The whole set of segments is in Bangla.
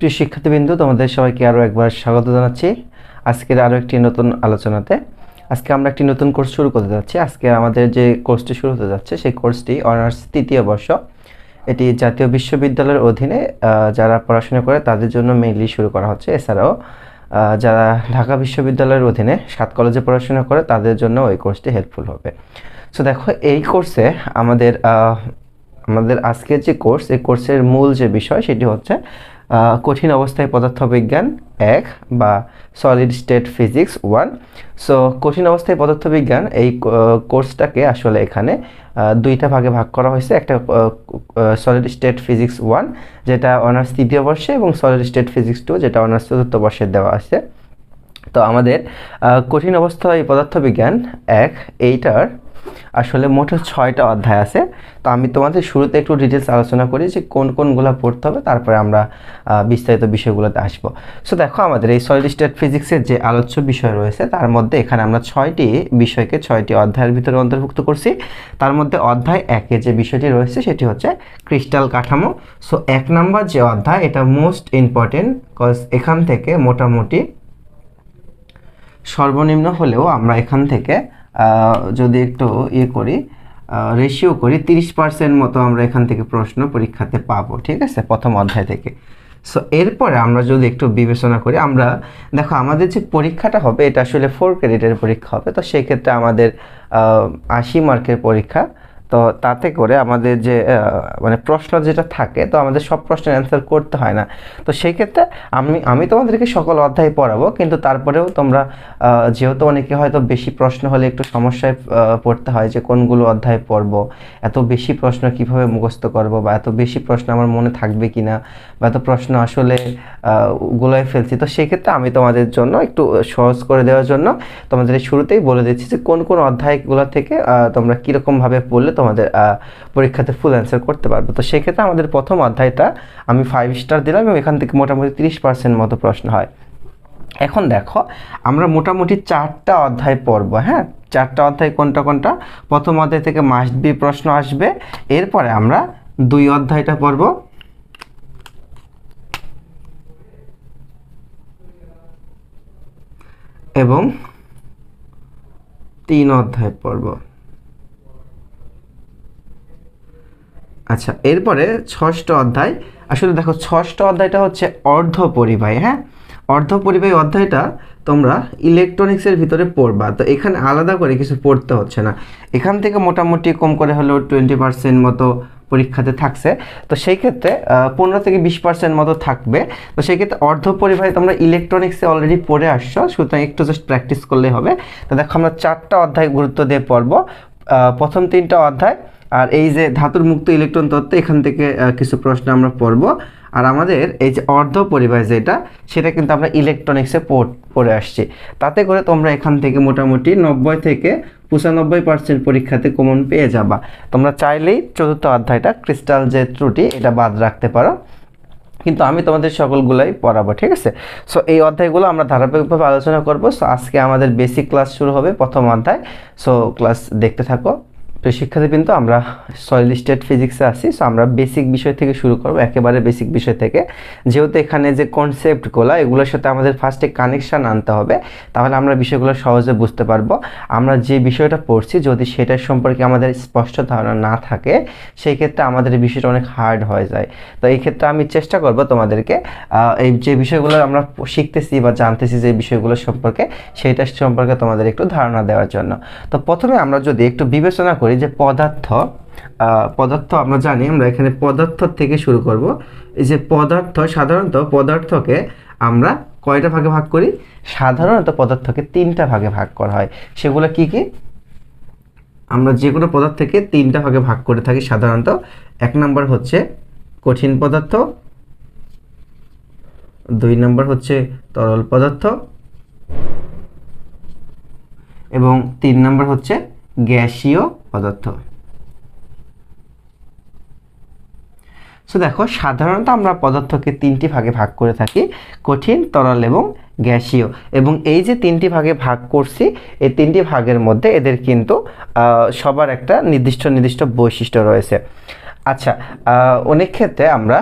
প্রিয় শিক্ষার্থীবৃন্দ, তোমাদের সবাইকে আরও একবার স্বাগত জানাচ্ছি। আজকের আরও একটি নতুন আলোচনাতে। আজকে আমরা একটি নতুন কোর্স শুরু করতে যাচ্ছি। আজকে আমাদের যে কোর্সটি শুরু হতে যাচ্ছে, সেই কোর্সটি অনার্স তৃতীয় বর্ষ। এটি জাতীয় বিশ্ববিদ্যালয়ের অধীনে যারা পড়াশোনা করে তাদের জন্য মেইনলি শুরু করা হচ্ছে। এছাড়াও যারা ঢাকা বিশ্ববিদ্যালয়ের অধীনে সাত কলেজে পড়াশোনা করে তাদের জন্য ওই কোর্সটি হেল্পফুল হবে। সো দেখো, এই কোর্সে আমাদের আমাদের আজকের যে কোর্স, এই কোর্সের মূল যে বিষয় সেটি হচ্ছে কঠিন অবস্থায় পদার্থবিজ্ঞান এক বা solid state physics one so কঠিন অবস্থায় পদার্থবিজ্ঞান এই কোর্সটাকে আসলে এখানে দুইটা ভাগে ভাগ করা হয়েছে। একটা সলিড স্টেট ফিজিক্স ওয়ান যেটা অনার্স তৃতীয় বর্ষে, এবং সলিড স্টেট ফিজিক্স টু যেটা অনার্স চতুর্থ বর্ষে দেওয়া আছে। তো আমাদের কঠিন অবস্থায় পদার্থবিজ্ঞান এক, এইটার আসলে মোট ছয়টা অধ্যায় আছে। তো আমি তোমাদের শুরুতে একটু ডিটেলস আলোচনা করি যে কোন কোনগুলো পড়তে হবে, তারপরে আমরা বিস্তারিত বিষয়গুলোতে আসব। সো দেখো, আমাদের এই সলিড স্টেট ফিজিক্সের যে আলোচ্য বিষয় রয়েছে, তার মধ্যে এখানে আমরা ছয়টি বিষয়কে, ছয়টি অধ্যায়ের ভিতরে অন্তর্ভুক্ত করছি। তার মধ্যে অধ্যায় একে যে বিষয়টি রয়েছে, সেটি হচ্ছে ক্রিস্টাল কাঠামো। সো এক নাম্বার যে অধ্যায়, এটা মোস্ট ইম্পর্টেন্ট কজ এখান থেকে মোটামুটি সর্বনিম্ন হলেও আমরা এখান থেকে যদি একটু ইয়ে করি রেশিও করি, তিরিশ পার্সেন্ট মতো আমরা এখান থেকে প্রশ্ন পরীক্ষাতে পাবো, ঠিক আছে? প্রথম অধ্যায় থেকে। সো এরপরে আমরা যদি একটু বিবেচনা করি, আমরা দেখো আমাদের যে পরীক্ষাটা হবে, এটা আসলে ফোর ক্রেডিটের পরীক্ষা হবে, তো সেক্ষেত্রে আমাদের আশি মার্কের পরীক্ষা তো তাতে করে আমাদের যে মানে প্রশ্ন যেটা থাকে, তো আমাদের সব প্রশ্নের অ্যান্সার করতে হয় না। তো সেই ক্ষেত্রে আমি আমি তোমাদেরকে সকল অধ্যায় পড়াবো, কিন্তু তারপরেও তোমরা যেহেতু অনেকে হয়তো বেশি প্রশ্ন হলে একটু সমস্যায় পড়তে হয় যে কোনগুলো অধ্যায় পড়ব, এত বেশি প্রশ্ন কীভাবে মুখস্থ করব, বা এত বেশি প্রশ্ন আমার মনে থাকবে কিনা, বা এত প্রশ্ন আসলে গুলোয় ফেলছি। তো সেক্ষেত্রে আমি তোমাদের জন্য একটু সহজ করে দেওয়ার জন্য তোমাদের শুরুতেই বলে দিচ্ছি যে কোন কোন অধ্যায়গুলো থেকে তোমরা কীরকমভাবে পড়লে তোমাদের পরীক্ষাতে ফুল অ্যান্সার করতে পারবে। তো সেক্ষেত্রে আমাদের প্রথম অধ্যায়টা আমি ফাইভ স্টার দিলাম এবং এখান থেকে মোটামুটি তিরিশ পার্সেন্ট মতো প্রশ্ন হয়। এখন দেখো, আমরা মোটামুটি চারটা অধ্যায় পড়ব হ্যাঁ? চারটা অধ্যায় কোনটা কোনটা? প্রথম অধ্যায় থেকে মাস্ট বি প্রশ্ন আসবে। এরপরে আমরা দুই অধ্যায়টা পড়ব। এবং তিন অধ্যায় পড়ব। আচ্ছা এরপরে ষষ্ঠ অধ্যায়। আসলে দেখো, ষষ্ঠ অধ্যায়টা হচ্ছে অর্ধ পরিবাহী হ্যাঁ? অর্ধ পরিবাহী অধ্যায়টা তোমরা ইলেকট্রনিক্সের ভিতরে পড়বা। তো এখানে আলাদা করে কিছু পড়তে হচ্ছে না। এখান থেকে মোটামুটি কম করে হলেও টোয়েন্টি পার্সেন্ট মতো পরীক্ষাতে থাকছে। তো সেই ক্ষেত্রে পনেরো থেকে বিশ পার্সেন্ট মতো থাকবে। তো সেই ক্ষেত্রে অর্ধ পরিবাহী তোমরা ইলেকট্রনিক্সে অলরেডি পড়ে আসছো, সুতরাং একটু জাস্ট প্র্যাকটিস করলেই হবে। তো দেখো, আমরা চারটা অধ্যায় গুরুত্ব দিয়ে পড়ব। প্রথম তিনটা অধ্যায় আর এই যে ধাতুর মুক্ত ইলেকট্রন তত্ত্ব, এখান থেকে কিছু প্রশ্ন আমরা পড়ব। আর আমাদের এই যে অর্ধ পরিবাহ যেটা, সেটা কিন্তু আমরা ইলেকট্রনিক্সে পড়ে আসছি। তাতে করে তোমরা এখান থেকে মোটামুটি নব্বই থেকে পঁচানব্বই পার্সেন্ট পরীক্ষাতে কমন পেয়ে যাবা। তোমরা চাইলেই চতুর্থ অধ্যায়টা ক্রিস্টাল যে ত্রুটি, এটা বাদ রাখতে পারো। কিন্তু আমি তোমাদের সকলগুলাই পড়াবো, ঠিক আছে? সো এই অধ্যায়গুলো আমরা ধারাবাহিকভাবে আলোচনা করব। সো আজকে আমাদের বেসিক ক্লাস শুরু হবে প্রথম অধ্যায়। সো ক্লাস দেখতে থাকো। প্রিয় শিক্ষার্থী কিন্তু আমরা সয়েল স্টেট ফিজিক্সে আসি সো আমরা বেসিক বিষয় থেকে শুরু করব, একেবারে বেসিক বিষয় থেকে। যেহেতু এখানে যে কনসেপ্টগুলো এগুলোর সাথে আমাদের ফার্স্টে কানেকশান আনতে হবে, তাহলে আমরা বিষয়গুলো সহজে বুঝতে পারব। আমরা যে বিষয়টা পড়ছি, যদি সেটার সম্পর্কে আমাদের স্পষ্ট ধারণা না থাকে, সেই ক্ষেত্রে আমাদের বিষয়টা অনেক হার্ড হয়ে যায়। তো এই ক্ষেত্রে আমি চেষ্টা করব তোমাদেরকে এই যে বিষয়গুলো আমরা শিখতেছি বা জানতেছি যে বিষয়গুলো সম্পর্কে, সেইটা সম্পর্কে তোমাদের একটু ধারণা দেওয়ার জন্য। তো প্রথমে আমরা যদি একটু বিবেচনা করি যে পদার্থ পদার্থ আমরা জানি, আমরা এখানে পদার্থ থেকে শুরু করব। এই যে পদার্থ, সাধারণত পদার্থকে আমরা কয়টা ভাগে ভাগ করি? সাধারণত পদার্থকে তিনটা ভাগে ভাগ করা হয়। সেগুলো কি কি? আমরা যে কোনো পদার্থকে তিনটা ভাগে ভাগ করে থাকি সাধারণত। এক নম্বর হচ্ছে কঠিন পদার্থ, দুই নম্বর হচ্ছে তরল পদার্থ, এবং তিন নম্বর হচ্ছে গ্যাসীয় পদার্থ সো দেখো, সাধারণত আমরা পদার্থকে তিনটি ভাগে ভাগ করে থাকি, কঠিন, তরল এবং গ্যাসীয়। এবং এই যে তিনটি ভাগে ভাগ করছি, এই তিনটি ভাগের মধ্যে এদের কিন্তু সবার একটা নির্দিষ্ট নির্দিষ্ট বৈশিষ্ট্য রয়েছে। আচ্ছা অনেক ক্ষেত্রে আমরা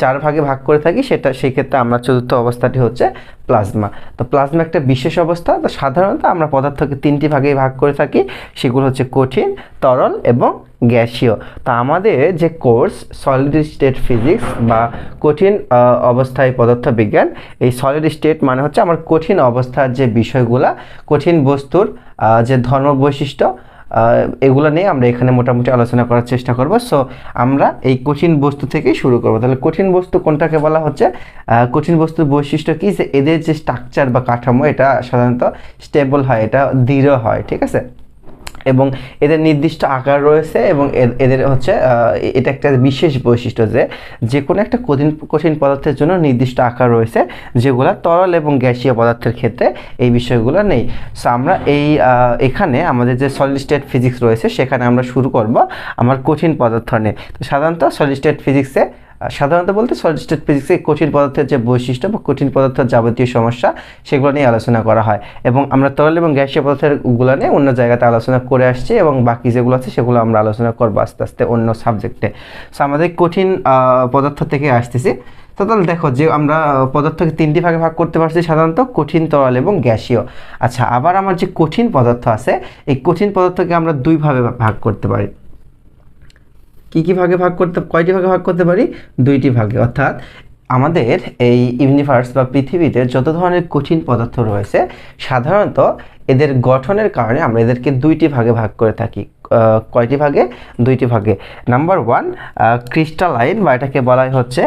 চার ভাগে ভাগ করে থাকি, সেটা, সেই ক্ষেত্রে আমরা চতুর্থ অবস্থাটি হচ্ছে প্লাজমা। তো প্লাজমা একটা বিশেষ অবস্থা, তো সাধারণত আমরা পদার্থকে তিনটি ভাগে ভাগ করে থাকি, সেগুলো হচ্ছে কঠিন, তরল এবং গ্যাসীয়। তো আমাদের যে কোর্স, সলিড স্টেট ফিজিক্স বা কঠিন অবস্থায় পদার্থবিজ্ঞান, এই সলিড স্টেট মানে হচ্ছে আমার কঠিন অবস্থার যে বিষয়গুলা, কঠিন বস্তুর যে ধর্ম বৈশিষ্ট্য এগুলো নিয়ে আমরা এখানে মোটামুটি আলোচনা করার চেষ্টা করব। সো আমরা এই কঠিন বস্তু থেকে শুরু করব। তাহলে কঠিন বস্তু কোনটাকে বলা হচ্ছে? কঠিন বস্তুর বৈশিষ্ট্য কী? যে এদের যে স্ট্রাকচার বা কাঠামো, এটা সাধারণত স্টেবল হয়, এটা দৃঢ় হয়, ঠিক আছে? এবং এদের নির্দিষ্ট আকার রয়েছে এবং এদের হচ্ছে এটা একটা বিশেষ বৈশিষ্ট্য যে যে কোনো একটা কঠিন কঠিন পদার্থের জন্য নির্দিষ্ট আকার রয়েছে, যেগুলো তরল এবং গ্যাসীয় পদার্থের ক্ষেত্রে এই বিষয়গুলো নেই। সো আমরা এই এখানে আমাদের যে সলিড স্টেট ফিজিক্স রয়েছে, সেখানে আমরা শুরু করব আমার কঠিন পদার্থ নিয়ে। তো সাধারণত সলিড স্টেট ফিজিক্সে সাধারণত বলতে সলিড ফিজিক্সে কঠিন পদার্থের যে বৈশিষ্ট্য বা কঠিন পদার্থের যাবতীয় সমস্যা, সেগুলো নিয়ে আলোচনা করা হয়। এবং আমরা তরল এবং গ্যাসীয় পদার্থেরগুলো নিয়ে অন্য জায়গাতে আলোচনা করে আসছি এবং বাকি যেগুলো আছে, সেগুলো আমরা আলোচনা করব আস্তে আস্তে অন্য সাবজেক্টে সো আমাদের কঠিন পদার্থ থেকে আসতেছি। তো তাহলে দেখো যে আমরা পদার্থকে তিনটি ভাগে ভাগ করতে পারছি সাধারণত, কঠিন, তরল এবং গ্যাসীয়। আচ্ছা আবার আমার যে কঠিন পদার্থ আছে, এই কঠিন পদার্থকে আমরা দুইভাবে ভাগ করতে পারি। কি কি ভাগে ভাগ করতে, কয়টি ভাগে ভাগ করতে পারি? দুইটি ভাগে। অর্থাৎ আমাদের এই ইউনিভার্স বা পৃথিবীতে যত ধরনের কঠিন পদার্থ রয়েছে, সাধারণত এদের গঠনের কারণে আমরা এদেরকে দুইটি ভাগে ভাগ করে থাকি। কয়টি ভাগে? দুইটি ভাগে। নাম্বার ওয়ান ক্রিস্টালাইন বা এটাকে বলা হয় হচ্ছে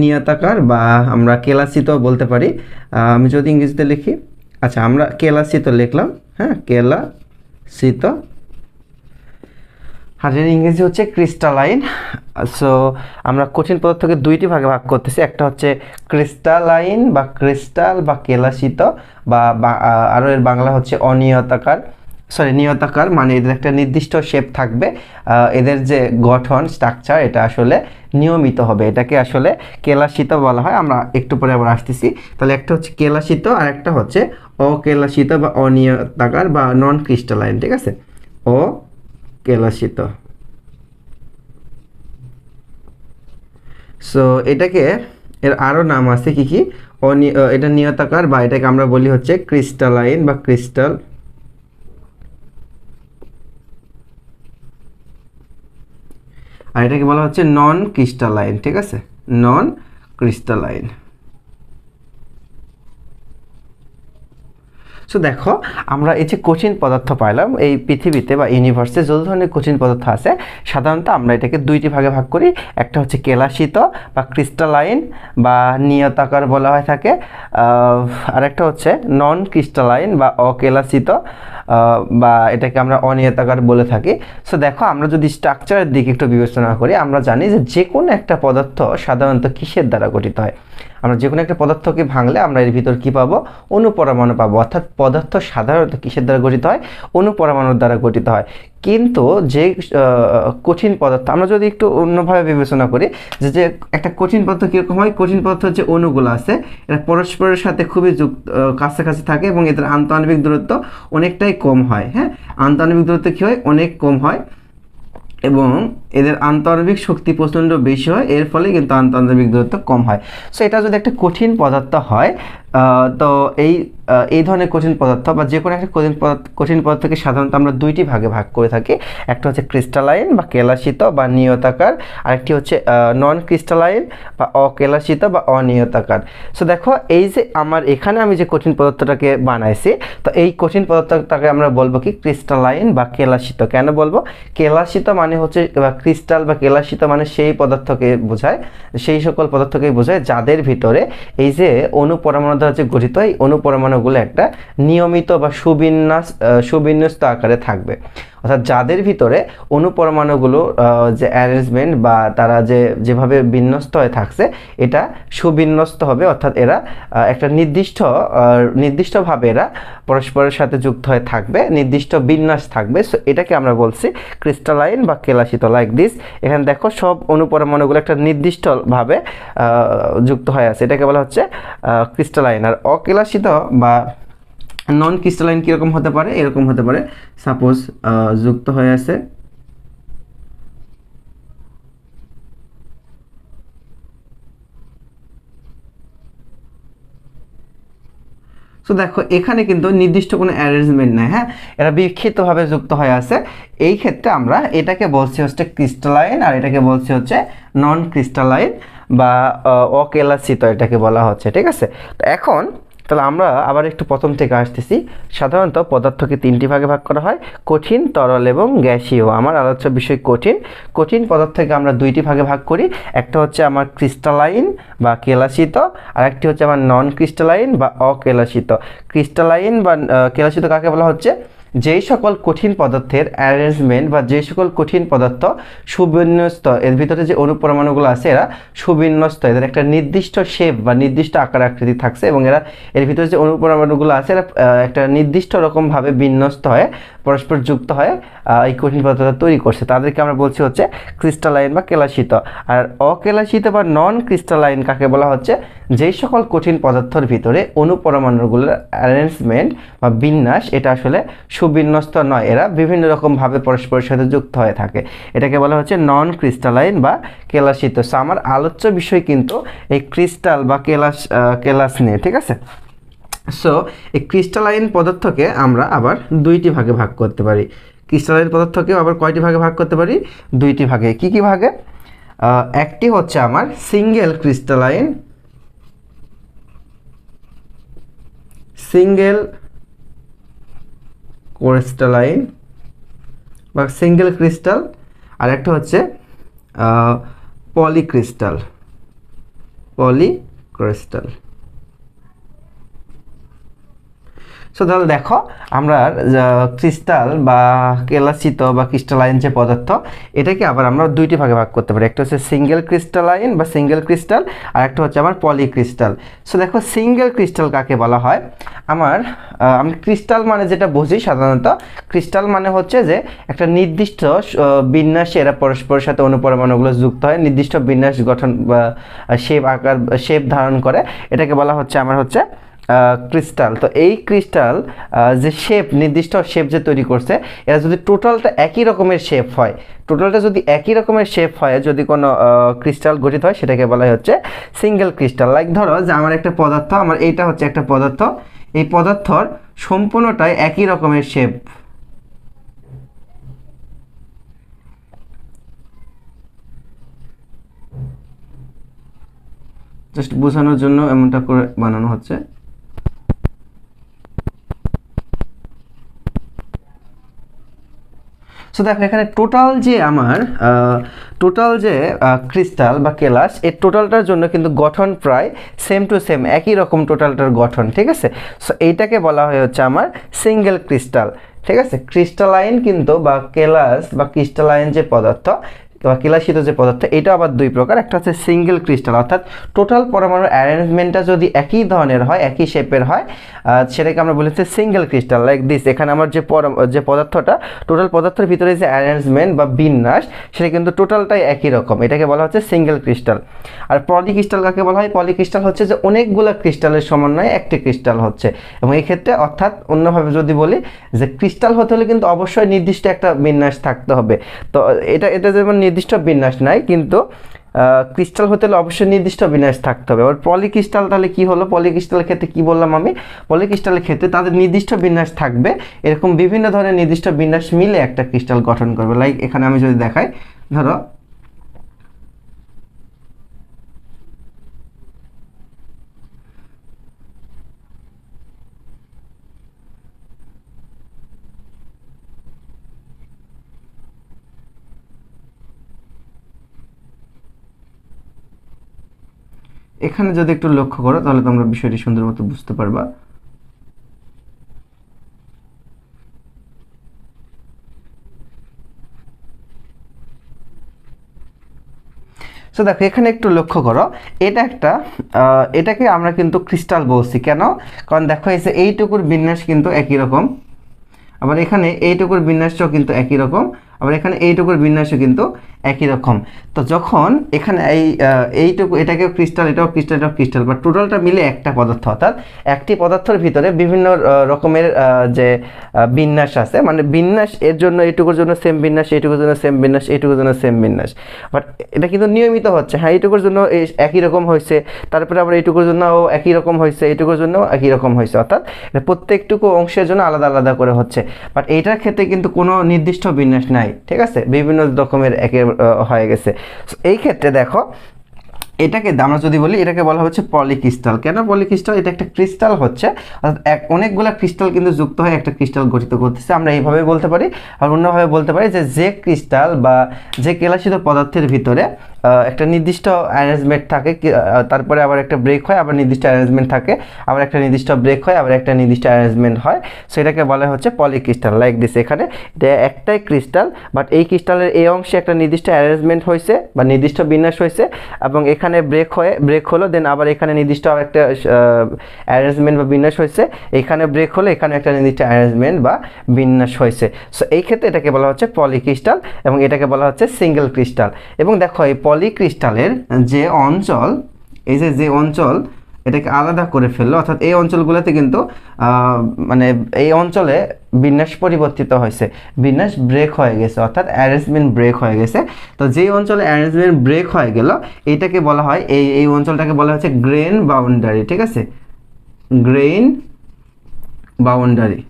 নিয়তাকার বা আমরা কেলাসিত বলতে পারি। আমি যদি ইংরেজিতে লিখি আচ্ছা আমরা কেলাসিত লিখলাম হ্যাঁ কেলাসিত আর এর ইংরেজি হচ্ছে ক্রিস্টালাইন সো আমরা কঠিন পদার্থকে দুইটি ভাগে ভাগ করতেছি। একটা হচ্ছে ক্রিস্টালাইন বা ক্রিস্টাল বা কেলাসিত বা আরও এর বাংলা হচ্ছে অনিয়তাকার। সরি নিয়তাকার মানে এদের একটা নির্দিষ্ট শেপ থাকবে। এদের যে গঠন স্ট্রাকচার এটা আসলে নিয়মিত হবে। এটাকে আসলে কেলাসিত বলা হয়। আমরা একটু পরে আবার আসতেছি। তাহলে একটা হচ্ছে কেলাসিত আর একটা হচ্ছে অকেলাসিত বা অনিয়তাকার বা নন ক্রিস্টালাইন ঠিক আছে? ও কেলাসিত। সো এটাকে এর আরও নাম আছে কি কি? অনি এটা নিয়তাকার বা এটাকে আমরা বলি হচ্ছে ক্রিস্টালাইন বা ক্রিস্টাল। আর এটাকে বলা হচ্ছে নন ক্রিস্টালাইন ঠিক আছে? নন ক্রিস্টালাইন সো দেখো আমরা এই যে কঠিন পদার্থ পাইলাম এই পৃথিবীতে বা ইউনিভার্সে যত ধরনের কঠিন পদার্থ আছে সাধারণত আমরা এটাকে দুইটি ভাগে ভাগ করি। একটা হচ্ছে কেলাসিত বা ক্রিস্টালাইন বা নিয়তাকার বলা হয় থাকে। আরেকটা হচ্ছে নন ক্রিস্টালাইন বা অকেলাসিত আহ, বা এটাকে আমরা অনিয়তাকার বলে থাকি। সো দেখো আমরা যদি স্ট্রাকচারের দিকে একটু বিবেচনা করি আমরা জানি যে যে কোনো একটা পদার্থ সাধারণত কিসের দ্বারা গঠিত হয়? আমরা যে কোনো একটা পদার্থকে ভাঙলে আমরা এর ভিতর কি পাবো? অনুপরমাণু পাবো। অর্থাৎ পদার্থ সাধারণত কিসের দ্বারা গঠিত হয়? অনুপরমাণুর দ্বারা গঠিত হয়। কিন্তু যে কঠিন পদার্থ, আমরা যদি একটু অন্যভাবে বিবেচনা করি, যে যে একটা কঠিন পদার্থ কীরকম হয়? কঠিন পদার্থ যে অণুগুলো আছে। এরা পরস্পরের সাথে খুবই যুক্ত কাছাকাছি থাকে এবং এদের আন্তঃআণবিক দূরত্ব অনেকটাই কম হয়। হ্যাঁ? আন্তঃআণবিক দূরত্ব কী হয়? অনেক কম হয়। এবং এদের আন্তর্বিক শক্তি প্রচণ্ড বেশি হয়, এর ফলে কিন্তু আন্তর্বিক দূরত্ব কম হয়। সো এটা যদি একটা কঠিন পদার্থ হয় তো এই এই ধরনের কঠিন পদার্থ বা যে কোনো একটা কঠিন পদার্থ, কঠিন পদার্থকে সাধারণত আমরা দুইটি ভাগে ভাগ করে থাকি। একটা হচ্ছে ক্রিস্টালাইন বা কেলাসিত বা নিয়তাকার, আরেকটি হচ্ছে নন ক্রিস্টালাইন বা অকেলাসিত বা অনিয়তাকার। সো দেখো, এই যে আমার এখানে আমি যে কঠিন পদার্থটাকে বানাইছি, তো এই কঠিন পদার্থটাকে আমরা বলব কি ক্রিস্টালাইন বা কেলাসিত। কেন বলব? কেলাসিত মানে হচ্ছে, বা ক্রিস্টাল বা কেলাসিত মানে সেই পদার্থকে বোঝায়, সেই সকল পদার্থকে বোঝায় যাদের ভিতরে এই যে অনুপরমাণু দ্বারা যে গঠিত, এই অনুপরমাণুগুলো একটা নিয়মিত বা সুবিন্যাস সুবিন্যস্ত আকারে থাকবে। অর্থাৎ যাদের ভিতরে অনুপরমাণুগুলো যে অ্যারেঞ্জমেন্ট বা তারা যে, যেভাবে বিন্যস্ত হয়ে থাকছে, এটা সুবিন্যস্ত হবে, অর্থাৎ এরা একটা নির্দিষ্ট নির্দিষ্টভাবে এরা পরস্পরের সাথে যুক্ত হয়ে থাকবে, নির্দিষ্ট বিন্যাস থাকবে। সো এটাকে আমরা বলছি ক্রিস্টালাইন বা কেলাসিত লাইক দিস এখানে দেখো সব অনুপরমাণুগুলো একটা নির্দিষ্টভাবে যুক্ত হয়ে আছে। এটাকে বলা হচ্ছে ক্রিস্টালাইন আর অকেলাসিত বা নন ক্রিস্টালাইন কীরকম হতে পারে? এরকম হতে পারে। সাপোজ যুক্ত হয়ে আছে। সো দেখো, এখানে কিন্তু নির্দিষ্ট কোনো অ্যারেঞ্জমেন্ট নেই হ্যাঁ? এরা বিক্ষিপ্তভাবে যুক্ত হয়ে আছে। এই ক্ষেত্রে আমরা এটাকে বলছি হচ্ছে ক্রিস্টালাইন আর এটাকে বলছি হচ্ছে নন ক্রিস্টালাইন বা অকেলাসিত এটাকে বলা হচ্ছে, ঠিক আছে? তো এখন তাহলে আমরা আবার একটু প্রথম থেকে আসতেছি। সাধারণত পদার্থকে তিনটি ভাগে ভাগ করা হয়, কঠিন, তরল এবং গ্যাসীয়। আমার আলোচ্য বিষয় কঠিন। কঠিন পদার্থকে আমরা দুইটি ভাগে ভাগ করি। একটা হচ্ছে আমার ক্রিস্টালাইন বা কেলাসিত আর একটি হচ্ছে আমার নন ক্রিস্টালাইন বা অকেলাসিত। ক্রিস্টালাইন বা কেলাসিত কাকে বলা হচ্ছে? যেই সকল কঠিন পদার্থের অ্যারেঞ্জমেন্ট বা যে সকল কঠিন পদার্থ সুবিন্যস্ত, এর ভিতরে যে অনুপরমাণুগুলো আছে, এরা সুবিন্যস্ত। এদের একটা নির্দিষ্ট শেপ বা নির্দিষ্ট আকার আকৃতি থাকছে এবং এরা, এর ভিতরে যে অনুপরমাণুগুলো আছে, এরা একটা নির্দিষ্ট রকমভাবে বিন্যস্ত হয়ে, পরস্পর যুক্ত হয়ে এই কঠিন পদার্থ তৈরি করছে। তাদেরকে আমরা বলছি হচ্ছে ক্রিস্টালাইন বা কেলাসিত। আর অকেলাসিত বা নন ক্রিস্টালাইন কাকে বলা হচ্ছে? যেই সকল কঠিন পদার্থের ভিতরে অনুপরমাণুগুলোর অ্যারেঞ্জমেন্ট বা বিন্যাস, এটা আসলে সুবিন্যস্ত নয়। এরা বিভিন্ন রকমভাবে পরস্পরের সাথে যুক্ত হয়ে থাকে। এটাকে বলা হচ্ছে নন ক্রিস্টালাইন বা কেলাসিত। সো আমার আলোচ্য বিষয় কিন্তু এই ক্রিস্টাল বা কেলাস কেলাস নিয়ে, ঠিক আছে? সো এই ক্রিস্টালাইন পদার্থকে আমরা আবার দুইটি ভাগে ভাগ করতে পারি। ক্রিস্টালাইন পদার্থকে আবার কয়টি ভাগে ভাগ করতে পারি? দুইটি ভাগে। কি কি ভাগে? একটি হচ্ছে আমার সিঙ্গেল ক্রিস্টালাইন সিঙ্গেল ক্রিস্টালাইন বা সিঙ্গেল ক্রিস্টাল আর একটা হচ্ছে পলিক্রিস্টাল পলিক্রিস্টাল সো তাহলে দেখো, আমরা ক্রিস্টাল বা কেলাসিত বা ক্রিস্টালাইন যে পদার্থ, এটাকে আবার আমরা দুইটি ভাগে ভাগ করতে পারি। একটা হচ্ছে সিঙ্গেল ক্রিস্টালাইন বা সিঙ্গেল ক্রিস্টাল আর একটা হচ্ছে আমার পলিক্রিস্টাল সো দেখো সিঙ্গেল ক্রিস্টাল কাকে বলা হয়? আমার আমি ক্রিস্টাল মানে যেটা বুঝি সাধারণত ক্রিস্টাল মানে হচ্ছে যে একটা নির্দিষ্ট বিন্যাসে এরা পরস্পরের সাথে অনুপরমাণুগুলো যুক্ত হয়, নির্দিষ্ট বিন্যাস গঠন বা শেপ আকার শেপ ধারণ করে। এটাকে বলা হচ্ছে, আমার হচ্ছে ক্রিস্টাল তো এই ক্রিস্টাল যে শেপ নির্দিষ্ট শেপ যে তৈরি করছে, এরা যদি টোটালটা একই রকমের শেপ হয় টোটালটা যদি একই রকমের শেপ হয়, যদি কোনো ক্রিস্টাল গঠিত হয়, সেটাকে বলা হচ্ছে সিঙ্গেল ক্রিস্টাল লাইক ধরো যে আমার একটা পদার্থ, আমার এইটা হচ্ছে একটা পদার্থ। এই পদার্থর সম্পূর্ণটাই একই রকমের শেপ জাস্ট বোঝানোর জন্য এমনটা করে বানানো হচ্ছে। সো দেখো, এখানে টোটাল যে আমার টোটাল যে ক্রিস্টাল বা কেলাস, এর টোটালটার জন্য কিন্তু গঠন প্রায় সেম টু সেম একই রকম টোটালটার গঠন, ঠিক আছে? সো এইটাকে বলা হয় হচ্ছে আমার সিঙ্গেল ক্রিস্টাল ঠিক আছে? ক্রিস্টালাইন কিন্তু বা কেলাস বা ক্রিস্টালাইন যে পদার্থ বা কেলাসিত যে পদার্থ, এটা আবার দুই প্রকার। একটা হচ্ছে সিঙ্গেল ক্রিস্টাল অর্থাৎ টোটাল পরমাণুর অ্যারেঞ্জমেন্টটা যদি একই ধরনের হয়, একই শেপের হয় সেটাকে আমরা বলেছি সিঙ্গেল ক্রিস্টাল লাইক দিস এখানে আমার যে পরম- যে পদার্থটা টোটাল পদার্থের ভিতরে যে অ্যারেঞ্জমেন্ট বা বিন্যাস, সেটা কিন্তু টোটালটাই একই রকম। এটাকে বলা হচ্ছে সিঙ্গেল ক্রিস্টাল আর পলি ক্রিস্টাল কাকে বলা হয়? পলি ক্রিস্টাল হচ্ছে যে অনেকগুলো ক্রিস্টালের সমন্বয়ে একটি ক্রিস্টাল হচ্ছে। এবং এই ক্ষেত্রে অর্থাৎ অন্যভাবে যদি বলি, যে ক্রিস্টাল হতে হলে কিন্তু অবশ্যই নির্দিষ্ট একটা বিন্যাস থাকতে হবে। তো এটা এটা যেমন নির্দিষ্ট বিন্যাস নাই, কিন্তু ক্রিস্টাল হতে হলে অবশ্যই নির্দিষ্ট বিন্যাস থাকতে হবে। এবার পলিক্রিস্টাল তাহলে কি হলো? পলিক্রিস্টালের ক্ষেত্রে কি বললাম আমি? পলিক্রিস্টালের ক্ষেত্রে তাদের নির্দিষ্ট বিন্যাস থাকবে। এরকম বিভিন্ন ধরনের নির্দিষ্ট বিন্যাস মিলে একটা ক্রিস্টাল গঠন করবে। লাইক এখানে আমি যদি দেখাই, ধরো এখানে যদি একটু লক্ষ্য করো, তাহলে তোমরা বিষয়টি সুন্দর মতো বুঝতে পারবা। সো দেখো, এখানে একটু লক্ষ্য করো। এটা একটা এটাকে আমরা কিন্তু ক্রিস্টাল বলছি। কেন? কারণ দেখো যে এইটুকুর বিন্যাস কিন্তু একই রকম। আবার এখানে এইটুকুর বিন্যাসটাও কিন্তু একই রকম। আবার এখানে এইটুকুর বিন্যাসও কিন্তু একই রকম। তো যখন এখানে এই এইটুকু, এটাকেও ক্রিস্টাল, এটাও ক্রিস্টাল এটাও ক্রিস্টাল বা টোটালটা মিলে একটা পদার্থ, অর্থাৎ একটি পদার্থের ভিতরে বিভিন্ন রকমের যে বিন্যাস আছে মানে বিন্যাস এর জন্য এইটুকুর জন্য সেম বিন্যাস, এইটুকুর জন্য সেম বিন্যাস, এইটুকুর জন্য সেম বিন্যাস। বাট এটা কিন্তু নিয়মিত হচ্ছে হ্যাঁ এইটুকুর জন্য একই রকম হয়েছে, তারপরে আবার এইটুকুর জন্য একই রকম হয়েছে, এইটুকুর জন্য একই রকম হয়েছে, অর্থাৎ প্রত্যেকটুকু অংশের জন্য আলাদা আলাদা করে হচ্ছে। বাট এইটার ক্ষেত্রে কিন্তু কোনো নির্দিষ্ট বিন্যাস নাই। ঠিক আছে? বিভিন্ন রকমের একে হয়ে গেছে। এই ক্ষেত্রে দেখো, এটাকে আমরা যদি বলি, এটাকে বলা হচ্ছে পলিক্রিস্টাল কেন পলিক্রিস্টাল এটা একটা ক্রিস্টাল হচ্ছে। অর্থাৎ অনেকগুলো ক্রিস্টাল কিন্তু যুক্ত হয়ে একটা ক্রিস্টাল গঠিত করতেছে। আমরা এইভাবে বলতে পারি। আর অন্যভাবে বলতে পারি যে যে ক্রিস্টাল বা যে কেলাসিত পদার্থের ভিতরে একটা নির্দিষ্ট অ্যারেঞ্জমেন্ট থাকে তারপরে আবার একটা ব্রেক হয়, আবার নির্দিষ্ট অ্যারেঞ্জমেন্ট থাকে, আবার একটা নির্দিষ্ট ব্রেক হয়, আবার একটা নির্দিষ্ট অ্যারেঞ্জমেন্ট হয়। সেটাকে বলা হচ্ছে পলিক্রিস্টাল লাইক দিস এখানে। এটা একটাই ক্রিস্টাল বাট এই ক্রিস্টালের এই অংশে একটা নির্দিষ্ট অ্যারেঞ্জমেন্ট হয়েছে, বা নির্দিষ্ট বিন্যাস হয়েছে, এবং এখানে ব্রেক হয়ে ব্রেক হলো দেন আবার এখানে নির্দিষ্ট একটা অ্যারেঞ্জমেন্ট বা বিন্যাস হয়েছে। এখানে ব্রেক হলো, এখানে একটা নির্দিষ্ট অ্যারেঞ্জমেন্ট বা বিন্যাস হয়েছে। সো এই ক্ষেত্রে এটাকে বলা হচ্ছে পলিক্রিস্টাল এবং এটাকে বলা হচ্ছে সিঙ্গেল ক্রিস্টাল এবং দেখো, এই পলিক্রিস্টালের যে অঞ্চল, এই যে যে অঞ্চল, এটাকে আলাদা করে ফেলল। অর্থাৎ এই অঞ্চলগুলোতে কিন্তু মানে এই অঞ্চলে বিন্যাস পরিবর্তিত হয়েছে। বিন্যাস ব্রেক হয়ে গেছে, অর্থাৎ অ্যারেঞ্জমেন্ট ব্রেক হয়ে গেছে। তো যেই অঞ্চলে অ্যারেঞ্জমেন্ট ব্রেক হয়ে গেল এইটাকে বলা হয়, এই এই অঞ্চলটাকে বলা হচ্ছে গ্রেন বাউন্ডারি ঠিক আছে? গ্রেন বাউন্ডারি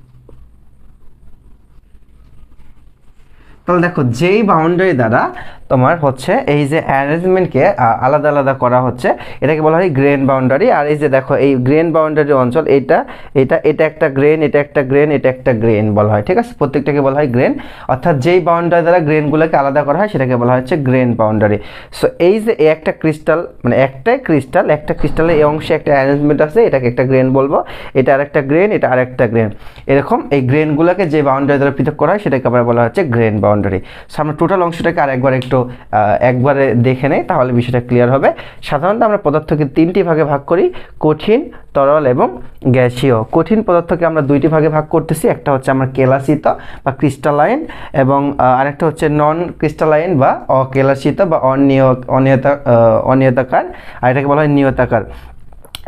তাহলে দেখো, যেই বাউন্ডারি দ্বারা তোমার হচ্ছে এই যে অ্যারেঞ্জমেন্টকে আলাদা আলাদা করা হচ্ছে। এটাকে বলা হয় গ্রেন বাউন্ডারি আর এই যে দেখো, এই গ্রেন বাউন্ডারি অঞ্চল, এটা এটা এটা একটা গ্রেন এটা একটা গ্রেন এটা একটা গ্রেন বলা হয়, ঠিক আছে? প্রত্যেকটাকে বলা হয় গ্রেন অর্থাৎ যেই বাউন্ডারি দ্বারা গ্রেনগুলোকে আলাদা করা হয়, সেটাকে বলা হচ্ছে গ্রেন বাউন্ডারি সো এই যে একটা ক্রিস্টাল মানে একটাই ক্রিস্টাল একটা ক্রিস্টালের এই অংশে একটা অ্যারেঞ্জমেন্ট আছে, এটাকে একটা গ্রেন বলব। এটা আরেকটা গ্রেন এটা আরেকটা গ্রেন এরকম এই গ্রেনগুলোকে যে বাউন্ডারি দ্বারা পৃথক করা হয়, সেটাকে আবার বলা হচ্ছে গ্রেন বাউন্ডারি সো আমরা টোটাল অংশটাকে আরেকবার একটু একবারে দেখে নেই, তাহলে বিষয়টা ক্লিয়ার হবে। সাধারণত আমরা পদার্থকে তিনটি ভাগে ভাগ করি, কঠিন, তরল এবং গ্যাসীয়। কঠিন পদার্থকে আমরা দুইটি ভাগে ভাগ করতেছি, একটা হচ্ছে আমরা কেলাসিত বা ক্রিস্টালাইন এবং আরেকটা হচ্ছে নন ক্রিস্টালাইন বা অকেলাসিত বা অনিয় অনিয়তা অনিয়তাকার, আর এটাকে বলা হয় নিয়তাকার।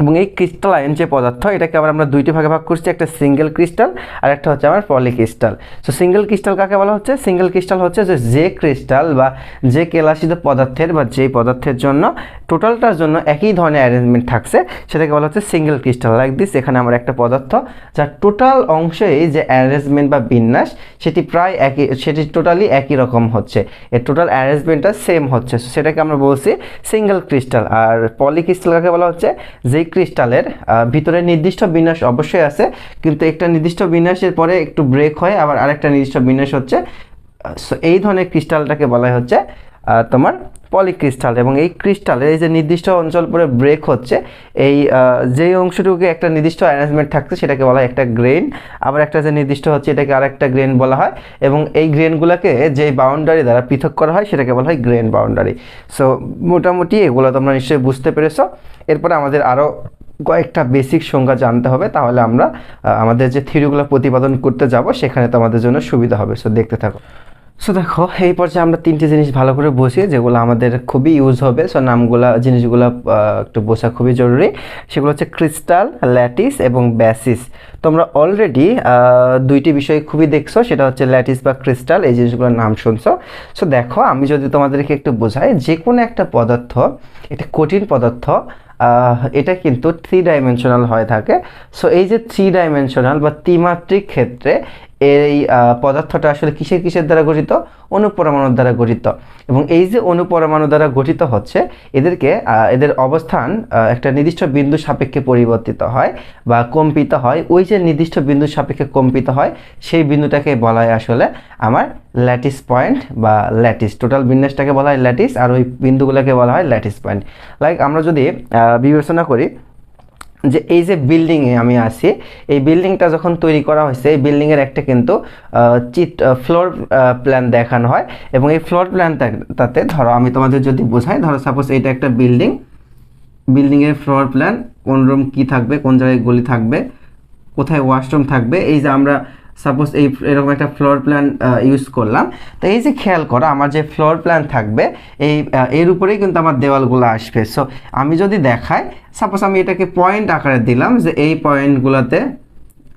এবং এই ক্রিস্টাল ক্রিস্টালাইন যে পদার্থ, এটাকে আবার আমরা দুইটি ভাগে ভাগ করছি, একটা সিঙ্গেল ক্রিস্টাল আর একটা হচ্ছে আমার পলিক্রিস্টাল সো সিঙ্গেল ক্রিস্টাল কাকে বলা হচ্ছে? সিঙ্গেল ক্রিস্টাল হচ্ছে যে যে ক্রিস্টাল বা যে কেলাসিত পদার্থের বা যে পদার্থের জন্য টোটালটার জন্য একই ধরনের অ্যারেঞ্জমেন্ট থাকছে, সেটাকে বলা হচ্ছে সিঙ্গেল ক্রিস্টাল লাইক দিস এখানে আমার একটা পদার্থ, যার টোটাল অংশেই যে অ্যারেঞ্জমেন্ট বা বিন্যাস, সেটি প্রায় একই, সেটি টোটালি একই রকম হচ্ছে। এর টোটাল অ্যারেঞ্জমেন্টটা সেম হচ্ছে। সেটাকে আমরা বলছি সিঙ্গেল ক্রিস্টাল আর পলিক্রিস্টাল কাকে বলা হচ্ছে? যেই ক্রিস্টালের ভিতরে নির্দিষ্ট বিন্যাস অবশ্যই আছে, কিন্তু একটা নির্দিষ্ট বিন্যাসের পরে একটু ব্রেক হয়, আবার আরেকটা নির্দিষ্ট বিন্যাস হচ্ছে সো এই ধরনের ক্রিস্টালটাকে বলা হচ্ছে তোমার পলিক্রিস্টাল এবং এই ক্রিস্টালের এই যে নির্দিষ্ট অঞ্চল পরে ব্রেক হচ্ছে, এই যেই অংশটুকু একটা নির্দিষ্ট অ্যারেঞ্জমেন্ট থাকছে সেটাকে বলা হয় একটা গ্রেন আবার একটা যে নির্দিষ্ট হচ্ছে এটাকে আরেকটা গ্রেন বলা হয়, এবং এই গ্রেনগুলোকে যে বাউন্ডারি দ্বারা পৃথক করা হয় সেটাকে বলা হয় গ্রেন বাউন্ডারি সো মোটামুটি এগুলো তোমরা নিশ্চয়ই বুঝতে পেরেছ। এরপরে আমাদের আরও কয়েকটা বেসিক সংজ্ঞা জানতে হবে, তাহলে আমরা আমাদের যে থিওরিগুলো প্রতিপাদন করতে যাব, সেখানে তোমাদের জন্য সুবিধা হবে। সো দেখতে থাকো। সো দেখো, এই পর্যায়ে আমরা তিনটে জিনিস ভালো করে বসি যেগুলো আমাদের খুবই ইউজ হবে। সো নামগুলা, জিনিসগুলো একটু বোঝা খুবই জরুরি। সেগুলো হচ্ছে ক্রিস্টাল ল্যাটিস এবং ব্যাসিস তোমরা অলরেডি দুইটি বিষয় খুবই দেখছ, সেটা হচ্ছে ল্যাটিস বা ক্রিস্টাল এই জিনিসগুলোর নাম শুনছো। সো দেখো, আমি যদি তোমাদেরকে একটু বোঝাই যে কোনো একটা পদার্থ, এটা কঠিন পদার্থ এটা কিন্তু থ্রি ডাইমেনশনাল হয়ে থাকে। সো এই যে থ্রি ডাইমেনশনাল বা ত্রিমাত্রিক ক্ষেত্রে এই পদার্থটা আসলে কিসের কিসের দ্বারা গঠিত? অনুপরমাণুর দ্বারা গঠিত। এবং এই যে অনুপরমাণু দ্বারা গঠিত হচ্ছে, এদেরকে এদের অবস্থান একটা নির্দিষ্ট বিন্দু সাপেক্ষে পরিবর্তিত হয় বা কম্পিত হয়। ওই যে নির্দিষ্ট বিন্দু সাপেক্ষে কম্পিত হয়, সেই বিন্দুটাকে বলা হয় আসলে আমার ল্যাটিস পয়েন্ট বা ল্যাটিস টোটাল বিন্যাসটাকে বলা হয় ল্যাটিস আর ওই বিন্দুগুলোকে বলা হয় ল্যাটিস পয়েন্ট লাইক আমরা যদি বিবেচনা করি যে এই যে বিল্ডিংয়ে আমি আসি এই বিল্ডিংটা যখন তৈরি করা হয়েছে, এই বিল্ডিংয়ের একটা কিন্তু চিত ফ্লোর প্ল্যান দেখানো হয় এবং এই ফ্লোর প্ল্যানটাতে ধরো আমি তোমাদের যদি বোঝাই, ধরো সাপোজ এটা একটা বিল্ডিং বিল্ডিংয়ের ফ্লোর প্ল্যান কোন রুম কি থাকবে, কোন জায়গায় গলি থাকবে, কোথায় ওয়াশরুম থাকবে, এই যে আমরা সাপোজ এই এরকম একটা ফ্লোর প্ল্যান ইউজ করলাম। তো এই যে খেয়াল করো, আমার যে ফ্লোর প্ল্যান থাকবে, এই এর উপরেই কিন্তু আমার দেওয়ালগুলো আসবে। সো আমি যদি দেখাই সাপোজ আমি এটাকে পয়েন্ট আকারে দিলাম যে এই পয়েন্টগুলোতে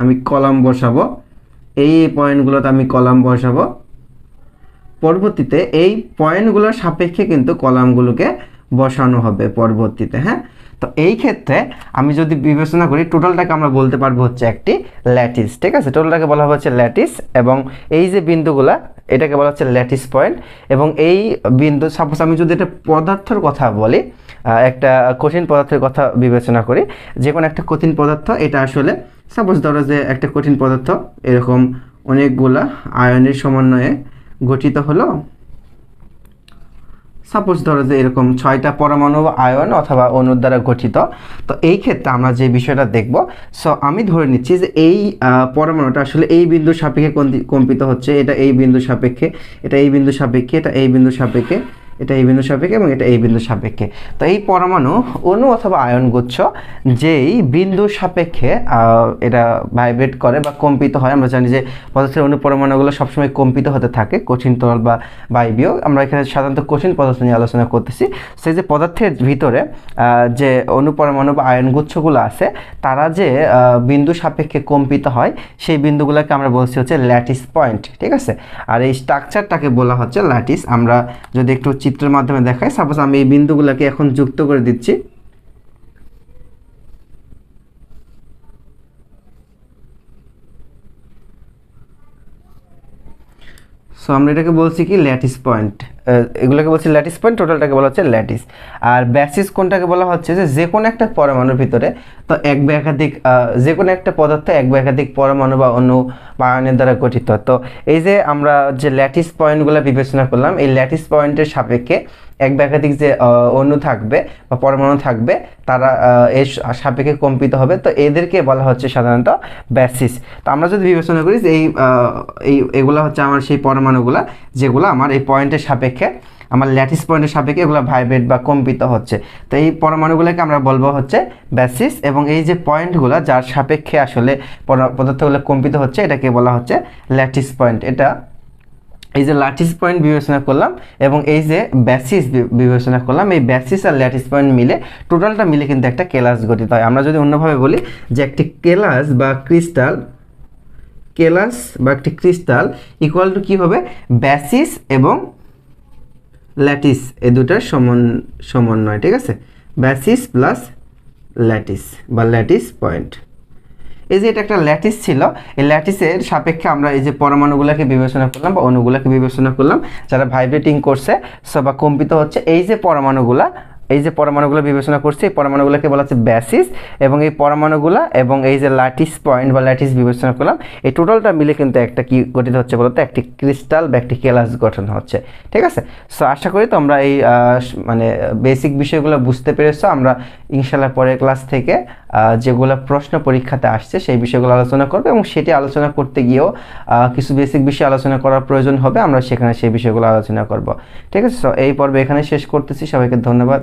আমি কলাম বসাবো, এই পয়েন্টগুলোতে আমি কলাম বসাবো। পরবর্তীতে এই পয়েন্টগুলোর সাপেক্ষে কিন্তু কলামগুলোকে বসানো হবে পরবর্তীতে হ্যাঁ? তো এই ক্ষেত্রে আমি যদি বিবেচনা করি টোটালটাকে আমরা বলতে পারব হচ্ছে একটি ল্যাটিস ঠিক আছে? টোটালটাকে বলা হচ্ছে ল্যাটিস এবং এই যে বিন্দুগুলা, এটাকে বলা হচ্ছে ল্যাটিস পয়েন্ট এবং এই বিন্দু সাপোজ আমি যদি এটা পদার্থের কথা বলি একটা কঠিন পদার্থের কথা বিবেচনা করি যে কোনো একটা কঠিন পদার্থ, এটা আসলে সাপোজ ধরো যে একটা কঠিন পদার্থ, এরকম অনেকগুলা আয়নের সমন্বয়ে গঠিত হলো সাপোজ ধরো যে এরকম ছয়টা পরমাণু আয়ন অথবা অণুর দ্বারা গঠিত, তো এই ক্ষেত্রে আমরা যে বিষয়টা দেখব সো আমি ধরে নিচ্ছি যে এই পরমাণুটা আসলে এই বিন্দু সাপেক্ষে কম্পিত হচ্ছে, এটা এই বিন্দু সাপেক্ষে, এটা এই বিন্দু সাপেক্ষে, এটা এই বিন্দু সাপেক্ষে। এটা এই বিন্দু সাপেক্ষে এবং এটা এই বিন্দু সাপেক্ষে। তো এই পরমাণু অণু অথবা আয়ন গুচ্ছ, যেই বিন্দু সাপেক্ষে এটা ভাইব্রেট করে বা কম্পিত হয়। আমরা জানি যে পদার্থের অণু পরমাণুগুলো সবসময় কম্পিত হতে থাকে, কঠিন তরল বা বায়বীয়। আমরা এখানে সাধারণত কঠিন পদার্থ নিয়ে আলোচনা করতেছি। সেই যে পদার্থের ভিতরে যে অণু পরমাণু বা আয়ন গুচ্ছগুলো আছে, তারা যে বিন্দু সাপেক্ষে কম্পিত হয়, সেই বিন্দুগুলোকে আমরা বলছি হচ্ছে ল্যাটিস পয়েন্ট, ঠিক আছে? আর এই স্ট্রাকচারটাকে বলা হচ্ছে ল্যাটিস। আমরা যদি একটু চিত্রের মাধ্যমে দেখায়। সাপোজ আমি এই বিন্দুগুলোকে এখন যুক্ত করে দিচ্ছি। সো আমরা এটাকে বলছি কি ল্যাটিস পয়েন্ট এগুলোকে বলছি ল্যাটিস পয়েন্ট, টোটালটাকে বলা হচ্ছে ল্যাটিস। আর ব্যাসিস কোনটাকে বলা হচ্ছে যে যে কোনো একটা পরমাণুর ভিতরে, তো এক বা একাধিক যে কোনো একটা পদার্থ এক বা একাধিক পরমাণু বা অণু বা আয়নের দ্বারা গঠিত। তো এই যে আমরা যে ল্যাটিস পয়েন্টগুলো বিবেচনা করলাম, এই ল্যাটিস পয়েন্টের সাপেক্ষে এক বা একাধিক যে অণু থাকবে বা পরমাণু থাকবে, তারা এর সাপেক্ষে কম্পিত হবে। তো এদেরকে বলা হচ্ছে সাধারণত ব্যাসিস। তো আমরা যদি বিবেচনা করি এই, এগুলো হচ্ছে আমার সেই পরমাণুগুলা, যেগুলো আমার এই পয়েন্টের সাপেক্ষে আমার ল্যাটিস পয়েন্টের সাপেক্ষে এগুলো ভাইব্রেট বা কম্পিত হচ্ছে। তো এই পরমাণুগুলোকে আমরা বলব হচ্ছে ব্যাসিস এবং এই যে পয়েন্টগুলো যার সাপেক্ষে আসলে পদার্থগুলো কম্পিত হচ্ছে, এটাকে বলা হচ্ছে ল্যাটিস পয়েন্ট। এটা এই যে ল্যাটিস পয়েন্ট বিবেচনা করলাম এবং এই যে ব্যাসিস বিবেচনা করলাম, এই ব্যাসিস আর ল্যাটিস পয়েন্ট মিলে টোটালটা মিলে কিন্তু একটা কেলাস গঠিত হয়। আমরা যদি অন্যভাবে বলি যে একটি কেলাস বা ক্রিস্টাল, কেলাস বা একটি ক্রিস্টাল ইকুয়াল টু কী হবে? ব্যাসিস এবং ল্যাটিস এই দুটার সমন, সমন্বয়, ঠিক আছে? ব্যাসিস প্লাস ল্যাটিস বা ল্যাটিস পয়েন্ট। এই যে এটা একটা ল্যাটিস ছিল, এই ল্যাটিসের সাপেক্ষে আমরা এই যে পরমাণুগুলোকে বিবেচনা করলাম বা অণুগুলোকে বিবেচনা করলাম, যারা ভাইব্রেটিং করছে, সো কম্পিত হচ্ছে, এই যে পরমাণুগুলা এই যে পরমাণুগুলো বিবেচনা করছে, এই পরমাণুগুলোকে বলা হচ্ছে ব্যাসিস এবং এই পরমাণুগুলা এবং এই যে ল্যাটিস পয়েন্ট বা ল্যাটিস বিবেচনা করলাম, এই টোটালটা মিলে কিন্তু একটা কি গঠিত হচ্ছে বলতে? একটি ক্রিস্টাল বা একটি কেলাস গঠন হচ্ছে। ঠিক আছে? সো আশা করি তোমরা এই মানে বেসিক বিষয়গুলো বুঝতে পেরেছ। আমরা ইনশাল্লাহ পরের ক্লাস থেকে যেগুলো প্রশ্ন পরীক্ষাতে আসছে, সেই বিষয়গুলো আলোচনা করবে এবং সেটি আলোচনা করতে গিয়েও কিছু বেসিক বিষয় আলোচনা করার প্রয়োজন হবে। আমরা সেখানে সেই বিষয়গুলো আলোচনা করব। ঠিক আছে? সো এই পর্বে এখানে শেষ করতেছি। সবাইকে ধন্যবাদ।